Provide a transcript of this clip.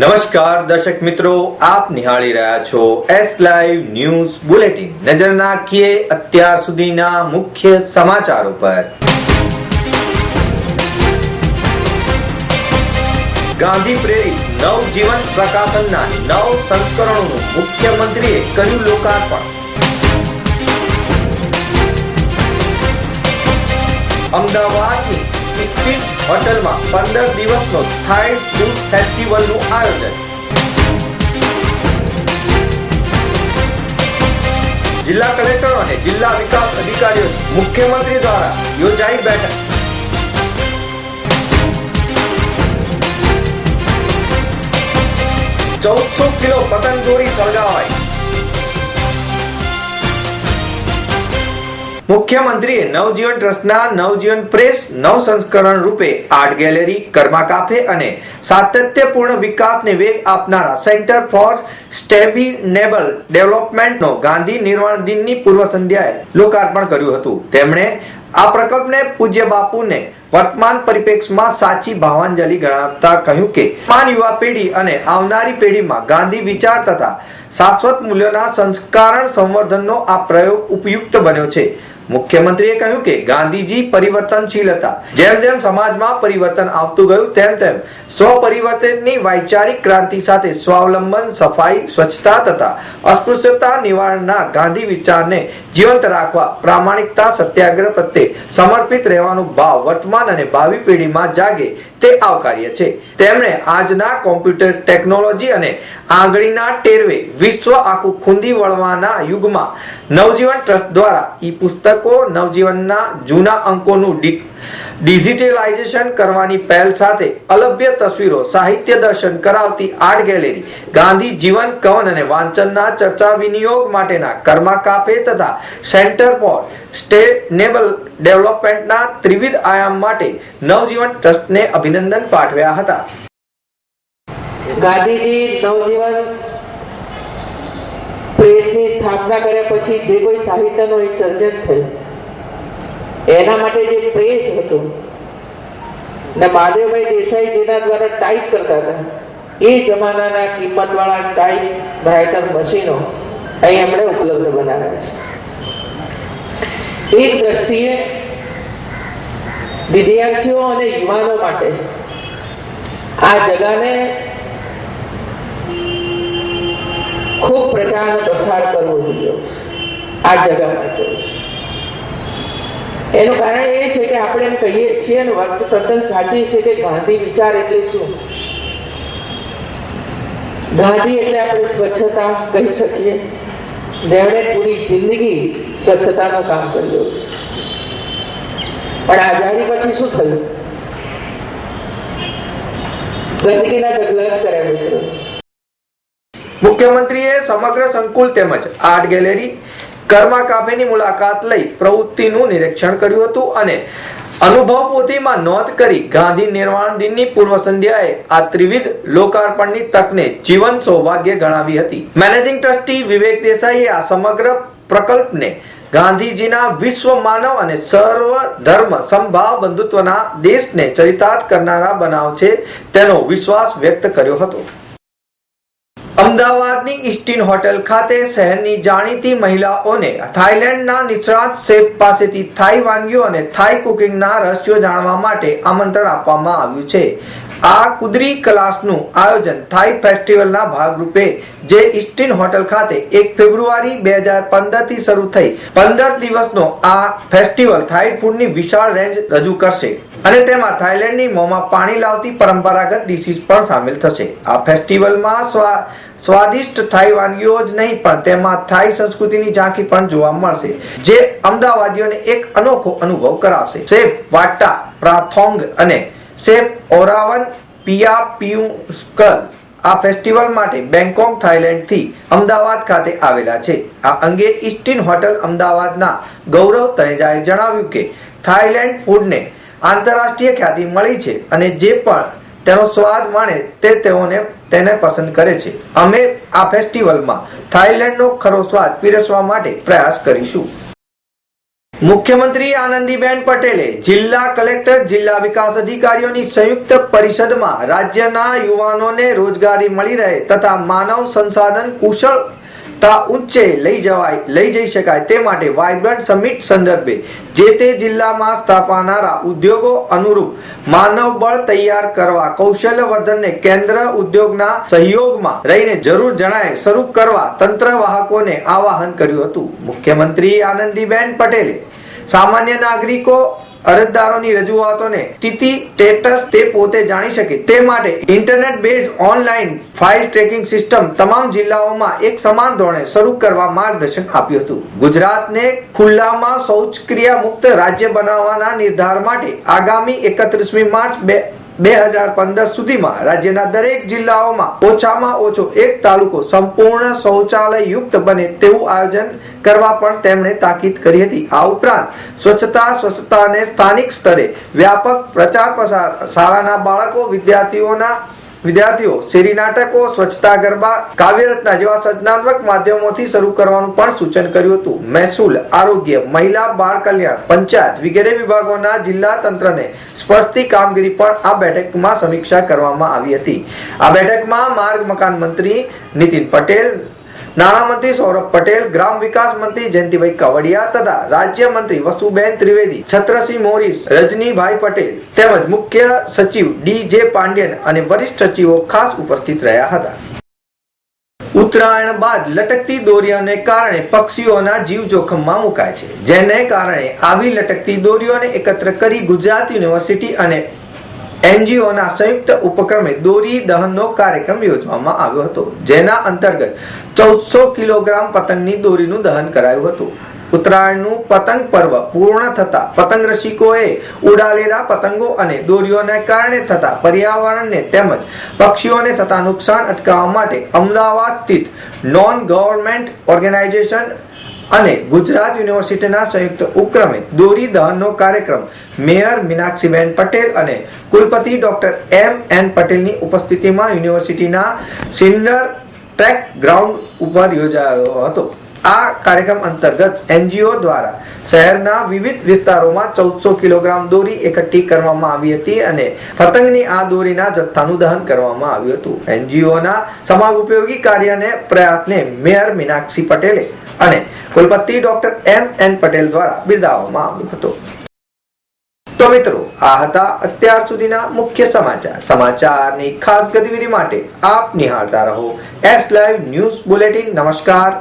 નમસ્કાર, દર્શક મિત્રો, આપ નિહાળી રહ્યા છો એસ લાઈવ ન્યૂઝ બુલેટિન નજર નાખીએ અત્યાર સુધીના મુખ્ય સમાચારો પર. ગાંધી પ્રેરિત નવજીવન પ્રકાશનના નવ સંસ્કરણોનું મુખ્યમંત્રીએ કર્યું લોકાર્પણ. અમદાવાદની સ્ટ્રીટ હોટલમાં પંદર દિવસનો સ્થાયી ફૂડ ફેસ્ટિવલનું આયોજન. જિલ્લા કલેક્ટર અને જિલ્લા વિકાસ અધિકારીઓ મુખ્યમંત્રી દ્વારા યોજાઈ બેઠક. ચૌદસો કિલો પતંગ દોરી સળગાવાઈ. મુખ્યમંત્રીએ નવજીવન ટ્રસ્ટના નવજીવન પ્રેસ નવ સંસ્કરણ રૂપે આર્ટ ગેલેરી, કર્મા કાફે અને સાતત્યપૂર્ણ વિકાસને વેગ આપનારા સેન્ટર ફોર સ્ટેબિનેબલ ડેવલપમેન્ટનો ગાંધી નિર્વાણ દિનની પૂર્વ સંધ્યાએ લોકાર્પણ કર્યું હતું. તેમણે આ પ્રકલ્પને પૂજ્ય બાપુને વર્તમાન પરિપ્રેક્ષમાં સાચી ભાવાંજલિ ગણાવતા કહ્યું કે વર્તમાન યુવા પેઢી અને આવનારી પેઢીમાં ગાંધી વિચાર તથા શાશ્વત મૂલ્યોના સંસ્કારણ સંવર્ધનનો આ પ્રયોગ ઉપયુક્ત બન્યો છે. મુખ્યમંત્રીએ કહ્યું કે ગાંધીજી પરિવર્તનશીલ હતા. જેમ જેમ સમાજમાં પરિવર્તન આવતું ગયું, તેમ તેમ સ્વપરિવર્તનની વૈચારિક ક્રાંતિ સાથે સ્વાવલંબન, સફાઈ, સ્વચ્છતા તથા અસ્પૃશ્યતા નિવારણના ગાંધી વિચારને જીવંત રાખવા, પ્રામાણિકતા, સત્યાગ્રહ પ્રત્યે સમર્પિત રહેવાનો ભાવ વર્તમાન અને ભાવિ પેઢીમાં જાગે તે આવકાર્ય છે. તેમણે આજના કોમ્પ્યુટર ટેકનોલોજી અને આંગળીના ટેરવે વિશ્વ આખું ખૂંદી વળવાના યુગમાં નવજીવન ટ્રસ્ટ દ્વારા ઈ પુસ્તકો નવજીવનના જૂના અંકોનું ડિજિટલાઇઝેશન કરવાની પહેલ સાથે અલભ્ય તસવીરો, સાહિત્ય દર્શન કરાવતી આર્ટ ગેલેરી, ગાંધી જીવન કવન અને વાંચનના ચર્ચા વિનિયોગ માટેના કર્મા કાફે તથા સેન્ટર ફોર સ્ટેનેબલ ડેવલપમેન્ટના ત્રિવિધ આયામ માટે નવજીવન ટ્રસ્ટને અભિનંદન પાઠવ્યા હતા. ગાંધીજી, નવજીવન પ્રેસની સ્થાપના કર્યા પછી જે કોઈ સાહિત્યનું એ સર્જન થયું. એના માટે જે પ્રેસ હતું, ને મહાદેવભાઈ દેસાઈ જેના દ્વારા ટાઈપ કરતા હતા, એ જમાનાના કિંમતવાળા ટાઈપ રાઇટર મશીનો અહીં એમણે ઉપલબ્ધ બનાવ્યા છે. એક દ્રષ્ટિએ વિદ્યાર્થીઓ અને યુવાનો માટે આ જગાને ખૂબ પ્રચાર પ્રસાર કરવો જોઈએ. આ જગા માટે એનું કારણ એ છે કે આપણે એમ કહીએ છીએ અને વાત તદ્દન સાચી છે કે ગાંધી વિચાર એટલે શું? ગાંધી એટલે આપણે સ્વચ્છતા કહી શકીએ. જેમણે પૂરી જિંદગી સ્વચ્છતાનું કામ કર્યું. પણ આઝાદી પછી શું થયું? ગંદકીના ઢગલા જ કર્યા મિત્રો. મુખ્યમંત્રીએ સમગ્ર સંકુલ તેમજ આર્ટ ગેલેરી, કર્મા કાફેની મુલાકાત લઈ પ્રવૃત્તિનું નિરીક્ષણ કર્યું હતું અને અનુભવ પોથીમાં નોંધ કરી ગાંધી નિર્વાણ દિનની પૂર્વ સંધ્યાએ આ ત્રિવિધ લોકાર્પણની તકને જીવન સૌભાગ્ય ગણાવી હતી. મેનેજિંગ ટ્રસ્ટી વિવેક દેસાઈએ આ સમગ્ર પ્રકલ્પને ગાંધીજીના વિશ્વ માનવ અને સર્વ ધર્મ સંભાવ બંધુત્વના દેશને ચરિતાર્થ કરનારા બનાવ છે તેનો વિશ્વાસ વ્યક્ત કર્યો હતો. અમદાવાદની ઇસ્ટીન હોટેલ ખાતે શહેરની જાણીતી મહિલાઓને થાઈલેન્ડના નિષ્ણાત શેફ પાસેથી થાઈ વાનગીઓ અને થાઈ કુકિંગના રહસ્યો જાણવા માટે આમંત્રણ આપવામાં આવ્યું છે. આ કુદરી ક્લાસનું આયોજન થાઈ ફેસ્ટિવલના ભાગરૂપે જે ઇસ્ટીન હોટેલ ખાતે એક ફેબ્રુઆરી બે હજાર પંદરથી શરૂ થઈ પંદર દિવસનો આ ફેસ્ટિવલ થાઈ ફૂડની વિશાળ રેન્જ રજૂ કરશે. અને તેમાં થાઈલેન્ડની મોંમાં પાણી લાવતી પરંપરાગત ડિશિસ પણ સામેલ થશે. આ ફેસ્ટિવલમાં સ્વા, સ્વાદિષ્ટ થાઈ વાનગીઓ જ નહીં, પણ તેમાં થાઈ સંસ્કૃતિની ઝાંખી પણ જોવા મળશે, જે અમદાવાદીઓને એક અનોખો અનુભવ કરાવશે. શેફ વાટા, પ્રાથોંગ અને શેફ ઓરાવન પિયા પિયુસ્કલ આ ફેસ્ટિવલ માટે બેંકોક થાઈલેન્ડથી અમદાવાદ ખાતે આવેલા છે. આ અંગે ઇસ્ટીન હોટલ અમદાવાદના ગૌરવ તનેજાએ જણાવ્યું કે, થાઈલેન્ડ ફૂડને આંતરરાષ્ટ્રીય ખ્યાતિ મળી છે અને જે પણ તેનો સ્વાદ માણે તે તેઓને તેને પસંદ કરે છે. અમે આ ફેસ્ટિવલમાં થાઈલેન્ડનો ખરો સ્વાદ પીરસવા માટે પ્રયાસ કરીશું. મુખ્યમંત્રી આનંદીબેન પટેલે જિલ્લા કલેક્ટર, જિલ્લા વિકાસ અધિકારીઓની સંયુક્ત પરિષદમાં રાજ્યના યુવાનોને રોજગારી મળી રહે તથા માનવ સંસાધન કુશળતા ઊંચે લઈ જવાય, લઈ જઈ શકાય. તે માટે વાઇબ્રન્ટ સમિટ સંદર્ભે જે તે જિલ્લામાં સ્થાપનારા ઉદ્યોગો અનુરૂપ માનવ બળ તૈયાર કરવા કૌશલ્ય વર્ધનને કેન્દ્ર ઉદ્યોગના સહયોગમાં રહીને જરૂર જણાય, શરૂ કરવા તંત્ર વાહકોને આવાહન કર્યું હતું. મુખ્યમંત્રી આનંદીબેન પટેલે સામાન્ય નાગરિકો અરજદારોની રજૂઆતોને સ્થિતિ સ્ટેટસ તે પોતે જાણી શકે. તે માટે internet base online file tracking system તમામ જિલ્લાઓમાં એક સમાન ધોરણે શરૂ કરવા માર્ગદર્શન આપ્યું હતું. ગુજરાતને ખુલ્લામાં શૌચક્રિયા મુક્ત રાજ્ય બનાવવાના નિર્ધાર માટે આગામી એકત્રીસમી માર્ચ બે બે હજાર પંદર સુધીમાં રાજ્યના દરેક જિલ્લાઓમાં ઓછામાં ઓછો એક તાલુકો સંપૂર્ણ શૌચાલય યુક્ત બને તેવું આયોજન કરવા પણ તેમણે તાકીદ કરી હતી. આ ઉપરાંત સ્વચ્છતા સ્વચ્છતાને સ્થાનિક સ્તરે વ્યાપક પ્રચાર પ્રસાર શાળાના બાળકો, વિદ્યાર્થીઓના વિદ્યાર્થીઓ, શેરી નાટકો, સ્વચ્છતા ગરબા, કાવ્યરચના જેવા સર્જનાત્મક માધ્યમોથી શરૂ કરવાનું પણ સૂચન કર્યું હતું. મહેસૂલ આરોગ્ય, મહિલા બાળ કલ્યાણ, પંચાયત વગેરે વિભાગોના જિલ્લા તંત્રને સ્પર્શતી કામગીરી પણ આ બેઠકમાં સમીક્ષા કરવામાં આવી હતી. આ બેઠકમાં માર્ગ મકાન મંત્રી નીતિન પટેલ નાણામંત્રી સૌરભ પટેલ, ગ્રામ વિકાસ મંત્રી જયંતિભાઈ કવડિયા તથા રાજ્ય મંત્રી વસુબેન ત્રિવેદી, છત્રસિંહ મોરી, રજનીભાઈ પટેલ તેમજ મુખ્ય સચિવ ડી જે પાંડ્યન અને વરિષ્ઠ સચિવો ખાસ ઉપસ્થિત રહ્યા હતા. ઉત્તરાયણ બાદ લટકતી દોરીઓને કારણે પક્ષીઓના જીવ જોખમમાં મુકાય છે. જેને કારણે આવી લટકતી દોરીઓને એકત્ર કરી ગુજરાત યુનિવર્સિટી અને એનજીઓના સંયુક્ત ઉપક્રમે દોરી દહનનો કાર્યક્રમ યોજવામાં આવ્યો હતો, જેના અંતર્ગત ચૌદસો કિલોગ્રામ પતંગની દોરીનું દહન કરાયું હતું. ઉત્તરાયણનું પતંગ પર્વ પૂર્ણ થતા પતંગ રસિકોએ ઉડાડેલા પતંગો અને દોરીઓને કારણે થતા પર્યાવરણને તેમજ પક્ષીઓને થતા નુકસાન અટકાવવા માટે અમદાવાદ સ્થિત નોન ગવર્મેન્ટ ઓર્ગેનાઇઝેશન અને ગુજરાત યુનિવર્સિટીના સંયુક્ત ઉપક્રમે દોરી દહનનો કાર્યક્રમ મેયર મીનાક્ષીબેન પટેલ અને કુલપતિ ડોક્ટર એમ એન પટેલની ઉપસ્થિતિમાં યુનિવર્સિટીના સિન્ડર ટ્રેક ગ્રાઉન્ડ ઉપર યોજાયો હતો. આ કાર્યક્રમ અંતર્ગત એનજીઓ દ્વારા શહેરના વિવિધ વિસ્તારોમાં ચૌદસો કિલોગ્રામ દોરી એકઠી કરવામાં આવી હતી અને પતંગની આ દોરીના જથ્થાનું દહન કરવામાં આવ્યું હતું. એનજીઓના સમાજ ઉપયોગી કાર્યને પ્રયાસને મેયર મીનાક્ષી પટેલે અને કુલપતિ ડોક્ટર એમ એન પટેલ દ્વારા બિરદાવવામાં આવ્યો હતો. તો મિત્રો, આ હતા અત્યાર સુધીના મુખ્ય સમાચાર. સમાચારની ખાસ ગતિવિધિ માટે આપ નિહાળતા રહો. એસ લાઈવ ન્યૂઝ બુલેટિન નમસ્કાર.